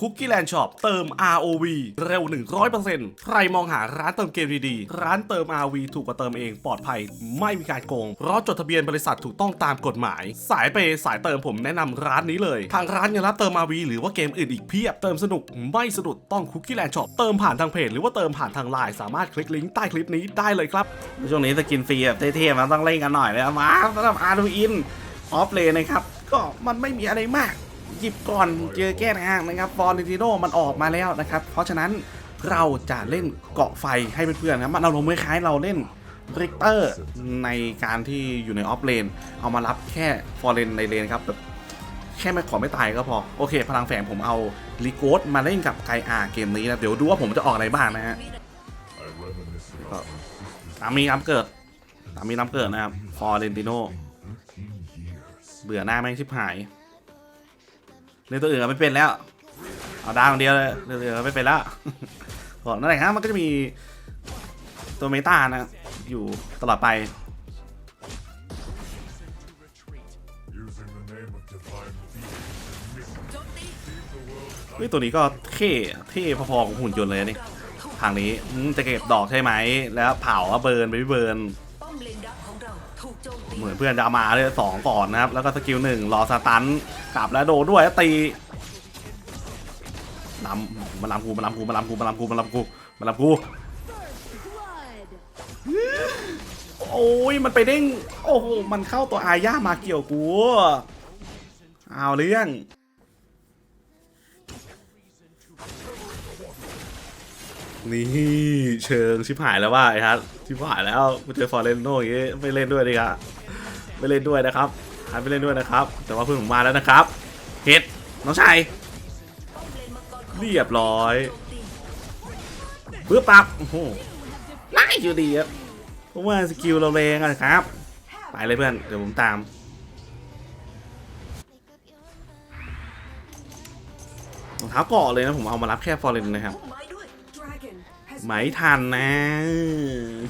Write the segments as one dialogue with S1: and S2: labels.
S1: Cookie Land Shop เติม ROV เร็ว 100%ใครมองหาร้านเติมเกมดีๆ ร้านเติม ROV ถูกกว่าเติมเองปลอดภัย ไม่มีการโกง เพราะจดทะเบียนบริษัทถูกต้องตามกฎหมาย สายเปย์สายเติมผมแนะนำร้านนี้เลย ทางร้านยังรับเติม ROV หรือว่าเกมอื่นอีกเพียบ เติมสนุกไม่สะดุดต้อง Cookie Land Shop เติมผ่านทางเพจหรือว่าเติมผ่านทางไลน์สามารถคลิกลิงก์ใต้คลิปนี้ได้เลยครับช่วงนี้สกินฟรีแบบเท่ๆมันต้องเล่นกันหน่อยเลยมาสำหรับอาร์ดูอินอฟเลนนะครับก็มันไม่มีอะไรมาก หยิบก่อนเจอแก้ทางนะครับฟอร์นิติโนมันออกมาแล้วนะครับ เพราะฉะนั้นเราจะเล่นเกาะไฟให้เพื่อนๆนะครับมันเอาลงคล้ายเราเล่นริกเตอร์ในการที่อยู่ในออฟเลน เอามารับแค่ฟอร์เรนในเลนครับแบบแค่ไม่ขอไม่ตายก็พอ โอเค พลังแฝงผมเอาลีโกสมาเล่นกับไกอาเกมนี้นะ เดี๋ยวดูว่าผมจะออกอะไรบ้างนะฮะตามมีน้ำเกิด ตามมีน้ำเกิดนะครับฟอร์เรนติโนเบื่อหน้าแม่งชิบหาย เล่นตัวอื่นก็ไม่เป็นแล้ว เอาดาวอย่างเดียวเลยเล่นตัวอื่นก็ไม่เป็นแล้วก่อนนั่นแหละครับมันก็จะมีตัวเมตานะ อยู่ตลอดไปเฮ้ยตัวนี้ก็เท่เท่พอๆของหุ่นยนต์เลยนี่ทางนี้จะเก็บดอกใช่ไหม แล้วเผาเบิร์นไปเบิร์น
S2: เห
S1: มือนเพื่อนจะมาเลยสองก่อนนะครับ แล้วก็สกิลหนึ่งรอสตันกลับแล้วโดดด้วยตีนำมาลำกูมาลำกูมาลำกูมาลำกูมาลำกูมาลำกูโอ้ยมันไปเด้งโอ้โหมันเข้าตัวอาย่ามาเกี่ยวกูเอาเรื่อง นี่เชิงชิบหายแล้วว่าไอ้ฮัทชิบหายแล้วกูเจอฟอร์เรนโน่อย่างงี้ไม่เล่นด้วยดีกว่าไม่เล่นด้วยนะครับฮัทไม่เล่นด้วยนะครับ แต่ว่าเพื่อนผมมาแล้วนะครับเฮ็ดน้องชาย
S2: เรี
S1: ยบร้อยเพื่อปรับโอ้โหไล่อยู่ดีครับเพราะว่าสกิลเราแรงอะครับ ไปเลยเพื่อนเดี๋ยวผมตามรองเท้าเกาะเลยนะผมเอามารับแค่ฟอร์เรนนะครับ
S2: ไม้ด้วย
S1: ไหมทันนะ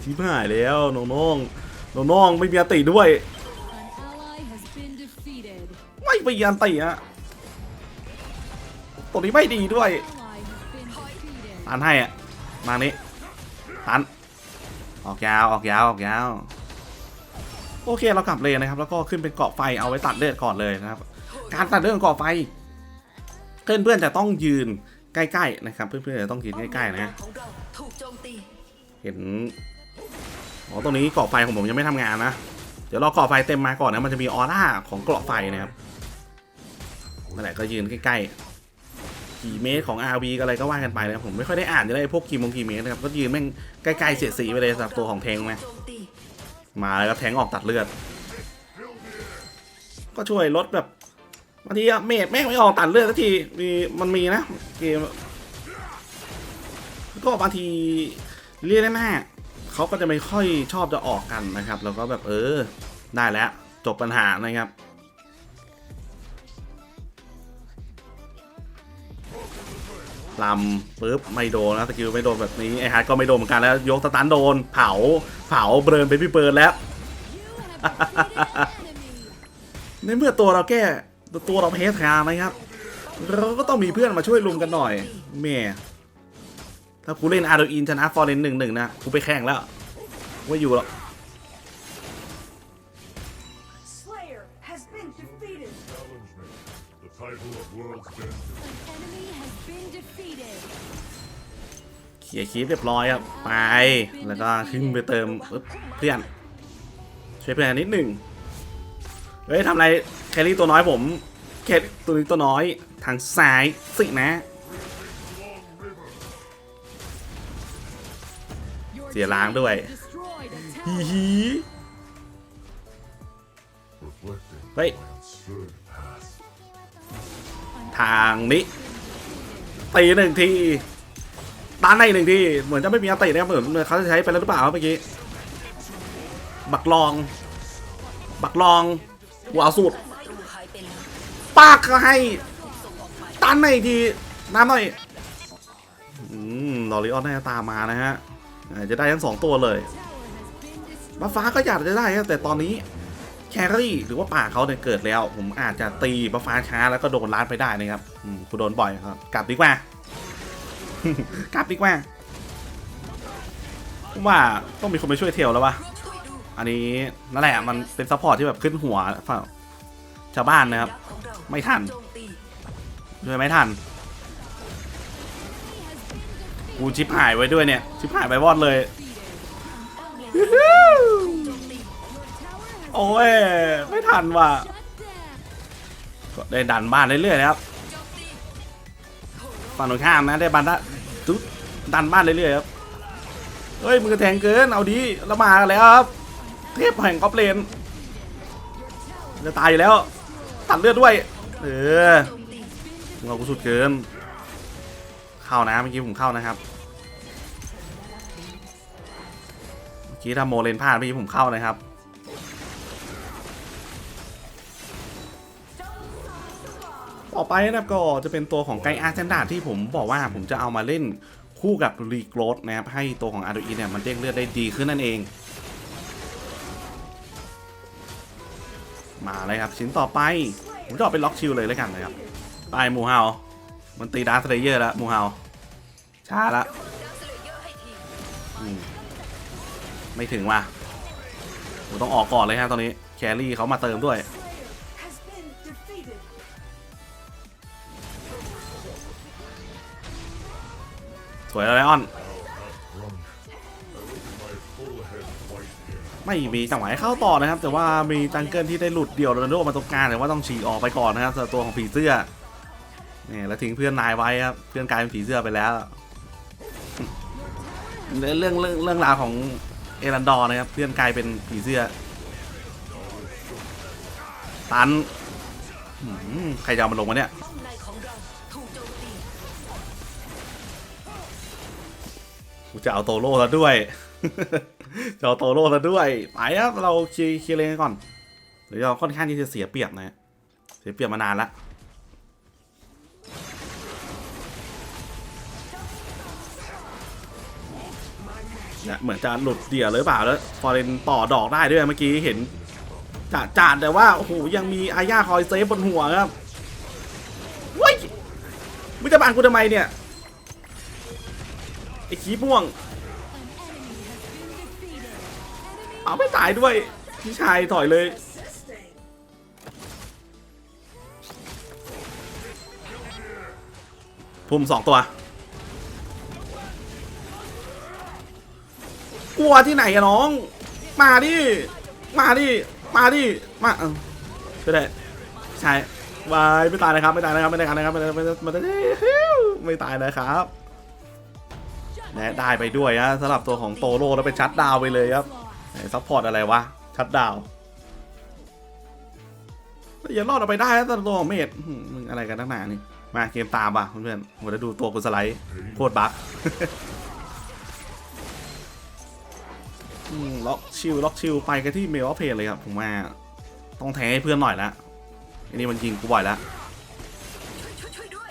S1: ชิบหายแล้วน้องน้องน้องน้องไม่มีอติด้วย ไม่มีอันติอะตัวนี้ไม่ดีด้วย
S3: Ally has been defeated.
S1: ตันให้อะมานี้ตันออกยาวออกยาวออกยาวโอเคเรากลับเลยนะครับ แล้วก็ขึ้นเป็นเกาะไฟเอาไว้ตัดเลือดก่อนเลยนะครับ การตัดเลือดของเกาะไฟเพื่อนเพื่อนๆจะต้องยืน ใกล้ๆนะครับ เพื่อนเพื่อนๆจะต้องยืนใกล้ๆนะ
S2: ของเราถูกโจมตี
S1: เห็นอ๋อตรงนี้เกาะไฟของผมยังไม่ทำงานนะ เดี๋ยวรอเกาะไฟเต็มมาก่อนนะมันจะมีออร่าของเกาะไฟนะครับนั่นแหละก็ยืนใกล้ๆกี่เมตรของ RV ก็อะไรก็ว่ากันไปนะครับผมไม่ค่อยได้อ่านจะได้พวกกี่โมงกี่เมตรนะครับก็ยืนแม่งใกล้ๆเสียดสีไปเลยสำหรับตัวของเทงไหม
S2: โจมตี
S1: มาแล้วก็แทงออกตัดเลือด ก็ช่วยลดแบบ บางทีอะเมดแม่งไม่ออกตัดเลือดสักทีมีมันมีนะเกมก็บางทีเรียกได้แม่เขาก็จะไม่ค่อยชอบจะออกกันนะครับ แล้วก็แบบเออ ได้แล้วจบปัญหานะครับลำปุ๊บไม่โดนนะสกิลไม่โดนแบบนี้ไอฮาร์ดก็ไม่โดนเหมือนกันแล้ว ยกสตันโดน เผาเผาเบิร์นไปพี่เบิร์นแล้ว ในเมื่อตัวเราแก้ ตัวเราแพ้ทางนะครับ เราก็ต้องมีเพื่อนมาช่วยลุมกันหน่อยแม่ถ้ากูเล่นอาร์โดอินชนะฟอร์เรนหนึ่งหนึ่งนะกูไปแข่งแล้วไม่อยู่หรอก
S4: Slayer has been defeated.
S5: challenge me. The title of world's best
S3: An enemy has been defeated.
S1: เขี่ยคีบเรียบร้อยครับ ไป แล้วก็ขึ้นไปเติมปึ๊บเพื่อนช่วยเพื่อนนิดหนึ่ง เฮ้ยทำอะไรแครี่ตัวน้อยผมแครี่ตัวนี้ตัวน้อยทางซ้ายสินะ เสียล้างด้วยฮีฮี
S5: reflecting
S1: Wait.
S5: my absurd past.
S1: ทางนี้ตีหนึ่งทีตันในหนึ่งทีเหมือนจะไม่มีอัตินะครับเหมือนเขาจะใช้ไปแล้วหรือเปล่าเมื่อกี้บักลอง บักลอง หัวเอาสูตร
S2: ศัตรูหายไปแล้ว
S1: ปากก็ให้ตันในอีกทีน้ำหน่อยอืมลอริออนน่าจะตามมานะฮะจะได้ทั้งสองตัวเลยมาฟ้าก็อยากจะได้ครับแต่ตอนนี้แครี่หรือว่าป่าเขาเนี่ยเกิดแล้ว ผมอาจจะตีบัฟฟ้าช้าแล้วก็โดนล้านไปได้นะครับอืมกูโดนบ่อยครับ กลับดีกว่า กลับดีกว่าว่าต้องมีคนไปช่วยเทลแล้ววะ
S2: ช่วยดู
S1: อันนี้นั่นแหละมันเป็นซัพพอร์ตที่แบบขึ้นหัวชาวบ้านนะครับ ไม่ทัน
S2: โจมตี
S1: ช่วยไม่ทันกูชิปหายไว้ด้วยเนี่ย ชิปหายไปวอดเลย
S2: โอ้
S1: ยไม่ทันว่ะก็ได้ดันบ้านเรื่อยๆนะครับฝั่งตรงข้ามนะได้บันดาตุ๊ดดันบ้านเรื่อยๆครับเฮ้ยมือแทงเกินเอาดีล้วมากันแล้วครับ เทพแห่งกอปเลนจะตายอยู่แล้ว ตัดเลือดด้วย เออ
S2: มึ
S1: งเอากูสุดเกิน เข้านะเมื่อกี้ผมเข้านะครับ เมื่อกี้ถ้าโมเลนพลาดเมื่อกี้ผมเข้านะครับต่อไปนะครับก็จะเป็นตัวของไกอาร์เซนดาที่ผมบอกว่าผมจะเอามาเล่นคู่กับรีโกรดนะครับให้ตัวของอาร์ดูอินเนี่ยมันเด้งเลือดได้ดีขึ้นนั่นเอง มาเลยครับ ชิ้นต่อไปผมจะเอาเป็นล็อกชิลเลยแล้วกันนะครับไปมูเฮามันตีดาร์สเลเยอร์แล้วมูเฮาช้าละไม่ถึงว่ะผมต้องออกก่อนเลยฮะตอนนี้แครี่เขามาเติมด้วย
S4: Slayer has been defeated.
S1: สวยเลยออน ไม่มีจังหวะให้เข้าต่อนะครับ แต่ว่ามีจังเกิลที่ได้หลุดเดี่ยวโรนัลโดมาตรงกลางแต่ว่าต้องฉีกออกไปก่อนนะครับสำหรับตัวของผีเสื้อนี่แล้วทิ้งเพื่อนนายไว้ครับเพื่อนกลายเป็นผีเสื้อไปแล้วเรื่องเรื่องเรื่องราวของเอรันดอร์นะครับเพื่อนกลายเป็นผีเสื้อตันใครจะเอามันลงมาเนี่ย
S2: ป้กูจะ
S1: เอาโตโร่แล้วด้วย เอาโตโร่แล้วด้วยไปครับเราเคลียร์เคลียร์เลนกันก่อนเดี๋ยวเราค่อนข้างที่จะเสียเปรียบนะฮะเสียเปรียบมานานละเนี่ยเหมือนจะหลุดเดี่ยวหรือเปล่าแล้วฟอร์เรนต่อดอกได้ด้วยเมื่อกี้เห็นจะจานแต่ว่าโอ้โหยังมีอาญาคอยเซฟบนหัวครับว้ยมึงจะบานกูทำไมเนี่ยไอ้ขี้ม่วง เอาไม่ตายด้วย พี่ชายถอยเลย พุ่มสองตัว กลัวที่ไหนอะน้อง มาดิ มาดิ มาดิ มาเออช่วยได้ใช่วายไม่ตายนะครับ ไม่ตายนะครับไม่ได้กันนะครับไม่ได้ไม่ได้ไม่ได้ไม่ตายนะครับและได้ไปด้วยนะสำหรับตัวของโตโร่แล้วเป็นชัดดาวไปเลยครับ ไหนซัพพอร์ตอะไรวะ ชัดดาวอย่ารอดออกไปได้นะแต่ตัวเมดมึงอะไรกันตั้งนานนี่ มาเกมตามป่ะเพื่อนๆผมจะดูตัวกูสไลด์โคตรบั๊กล็อกชิลล็อกชิลไปกันที่เมลอเพลเลยครับผมว่าต้องแทงให้เพื่อนหน่อยละอันนี้มันยิงกูบ่อยล้ว
S2: ช่วยช่วยด้วย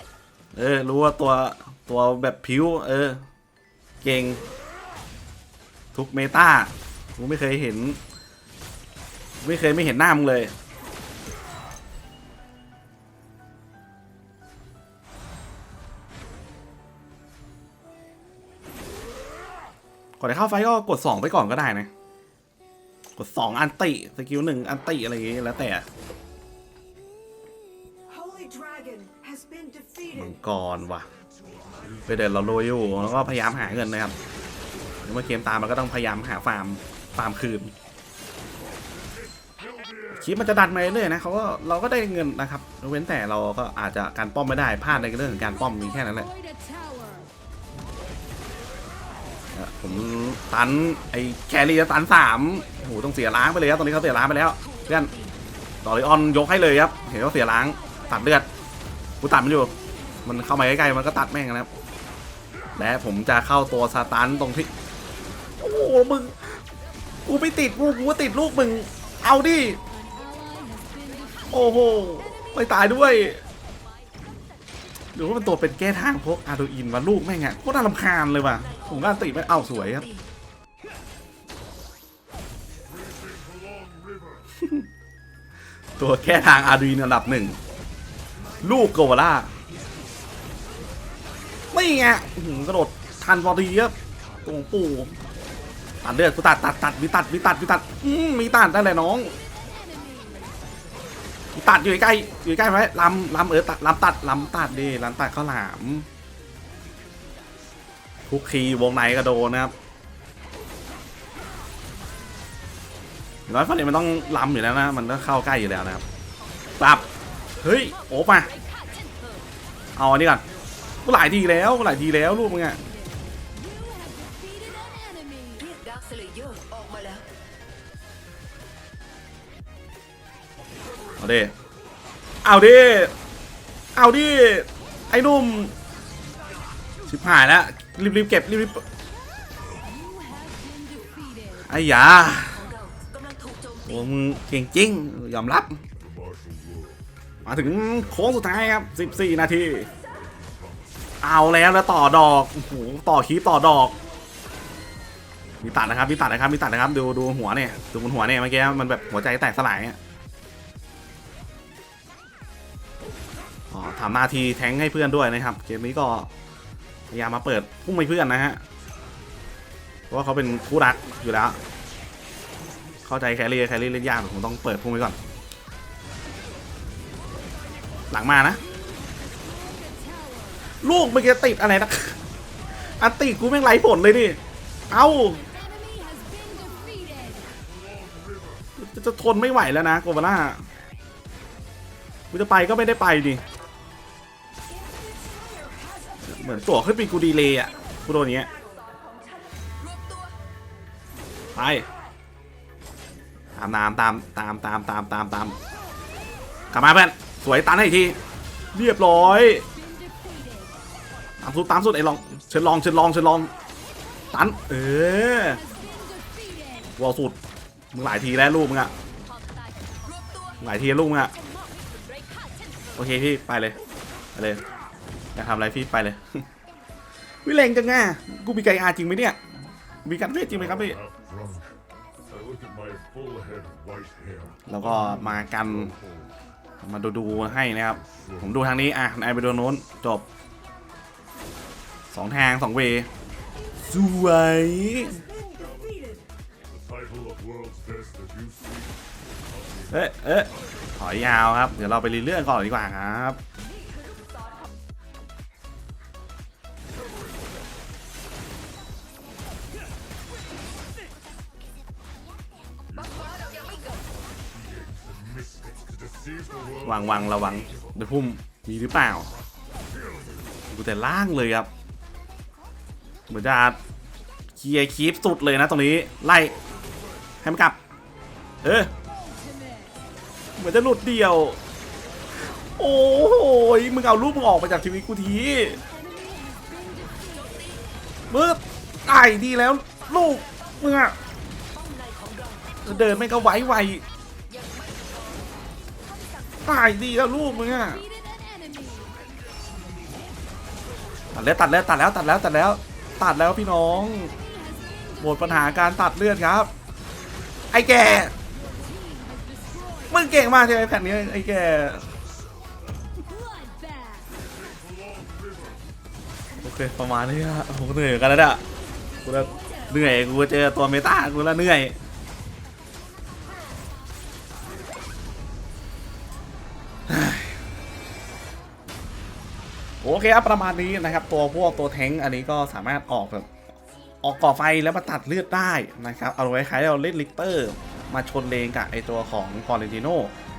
S1: เออ รู้ว่าตัวตัวแบบผิว เออ เก่ง ทุกเมตา กูไม่เคยเห็น ไม่เคยไม่เห็นหน้ามึงเลย ก่อนจะเข้าไฟก็กด 2 ไปก่อนก็ได้นะ กด 2 อันติ สกิลหนึ่งอันติ อะไรอย่างงี้แล้วแต่
S4: Holy Dragon has been
S1: มัง
S4: defeated.
S1: กรว่ะ ไปเดินเราโรยอยู่ แล้วก็พยายามหาเงินนะครับเมื่อเกมตามมันก็ต้องพยายามหาฟาร์ม ฟามคืนคลิปมันจะดันมาเรื่อยๆนะเขาก็เราก็ได้เงินนะครับเว้นแต่เราก็อาจจะการป้อมไม่ได้พลาดในเรื่องของการป้อมมีแค่นั้นแหละผมตันไอ้แครี่จะตันสามโหต้องเสียล้างไปเลยครับตอนนี้เขาเสียล้างไปแล้วเพื่อน
S2: ตี
S1: ดอริออนยกให้เลยครับเห็นว่าเสียล้างตัดเลือดกูตัดมันอยู่ มันเข้ามาใกล้ๆมันก็ตัดแม่งนะครับและผมจะเข้าตัวสตันตรงที่โอ้มึง กูไม่ติดกูกูก็ติดลูกมึง เอาดิ โอ้โห ไม่ตายด้วย หรือว่ามันตัวเป็นแก้ทางพวกอาร์โดอินมาลูกแม่งอะโคตรน่ารำคาญเลยว่ะ ผมก็ติดไม่เอาสวยครับ ตัวแค่ทางอาร์ดีนอันดับหนึ่ง ลูกโกวาล่าไม่ไงกระโดดทันพอดีครับตรงปู่ ตัดเลือดกูตัดตัดตัดมีตัดมีตัดมีตัดอืมมีตัดได้เลยน้องมีตัดอยู่ใกล้อยู่ใกล้ไหมลำลำเออตัดลำตัดลำตัดดิลำตัดข้าวหลามทุกคีวงในก็โดนนะครับน้อยฟาเลนมันต้องลำอยู่แล้วนะ มันก็เข้าใกล้อยู่แล้วนะครับปรับ เฮ้ย โอบมาเอาอันนี้ก่อนกูหลายทีแล้วกูหลายทีแล้วลูกมึงอะ
S2: เอา
S1: ดิเอาดิเอาดิไอ้นุ่มชิบหายแล้วรีบๆเก็บรีบ
S3: You have been defeated.
S1: ๆไอ้ยา
S2: โจมตี
S1: โอ้มึงเก่งจริงยอมรับ มาถึงโค้งสุดท้ายครับ 14 นาที เอาแล้วแล้วต่อดอกโอ้โหต่อคีต่อดอก มีตัดนะครับมีตัดนะครับมีตัดนะครับ ดูดูหัวเนี่ย ดูบนหัวเนี่ยเมื่อกี้มันแบบหัวใจแตกสลายอะ อทำหน้าทีแทงให้เพื่อนด้วยนะครับ เกมนี้ก็พยายามมาเปิดพุ่งให้เพื่อนนะฮะเพราะว่าเขาเป็นคู่รักอยู่แล้ว เข้าใจแครี่แครี่เล่นยากผมต้องเปิดพุ่งไว้ก่อน หลังมานะ ลูกเมื่อกี้ติดอะไรนะอันติกูแม่งไรผลเลยดิเอ้าจะทนไม่ไหวแล้วนะโกบาล่ากูจะไปก็ไม่ได้ไปดิ มือนตัวขึ้นปีกูดีเลยอะกูโดนเงี้ยไปตามตามตามตามตามตามตามตามกลับมาเพื่อนสวยตันให้อีกทีเรียบร้อยตามสุดตามสุดไอ้ลองเชิญลองเชิญลองเชิญลองตันเออวอลสุดมึงหลายทีแล้วลูกมึงอะหลายทีลูกมึงอะโอเคพี่ไปเลยไปเลย อยากทำอะไรพี่ไปเลย วิเลงจังง่ะกูมีไก่อาจริงไหมเนี่ย มีการเวทจริงไหมครับพี่
S5: Half drunk. I look at my full head of white hair.
S1: แล้วก็มากัน มาดูดูๆให้นะครับ ผมดูทางนี้ อะนายไปดูโน้น จบ สองทางสองเวย์สวย
S4: Has been defeated.
S5: The title of world's best that you seek.
S1: เอ๊ะเอ๊ะถอยยาวครับ เดี๋ยวเราไปรีเรื่องก่อนดีกว่าครับ วางวางระวังเดี๋ยวพุ่มมีหรือเปล่าดูแต่ล่างเลยครับเหมือนจะเคลียร์คีปสุดเลยนะตรงนี้ไล่ให้มันกลับ เออเหมือนจะหลุดเดียว โอ้ยมึงเอารูปมึงออกไปจากชีวิตกูทีมึงไอ้ดีแล้ว ลูกมึงอะ
S2: เดิ
S1: นไม่ก็ไวไว
S2: ไอ้
S1: ดีแล้วลูกมึงอะตัดแล้วตัดแล้วตัดแล้วตัดแล้วตัดแล้วตัดแล้วพี่น้องหมดปัญหาการตัดเลือดครับ ไอ้แกมึงเก่งมากใช่ไหมแผ่นนี้ไอ้แกโอเคประมาณนี้ฮะผมเหนื่อยกันแล้วเนี่ยกูแล้วเหนื่อยกูเจอตัวเมตากูแล้วเหนื่อย โอเคครับประมาณนี้นะครับ ตัวพวกตัวแทงอันนี้ก็สามารถออกแบบออกก่อไฟแล้วมาตัดเลือดได้นะครับ เอาไว้คล้ายเราเล่นลิกเตอร์ มาชนเลงกับไอตัวของฟอร์เรนติโน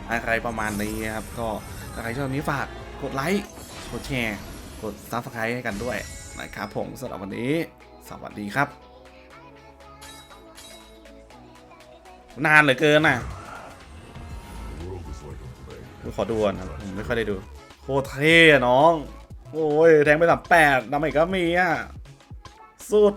S1: อะไรประมาณนี้ครับ ก็ถ้าใครชอบนี้ฝากกดไลค์กดแชร์ กดซับสไครต์ให้กันด้วยนะครับผมสำหรับวันนี้ สวัสดีครับ นานเหลือเกินน่ะขอดูก่อนครับผมไม่ค่อยได้ดูโคตรเท่น้อง โอ้ยแทงไปสามแปดดาเมจก็มีอะ สุด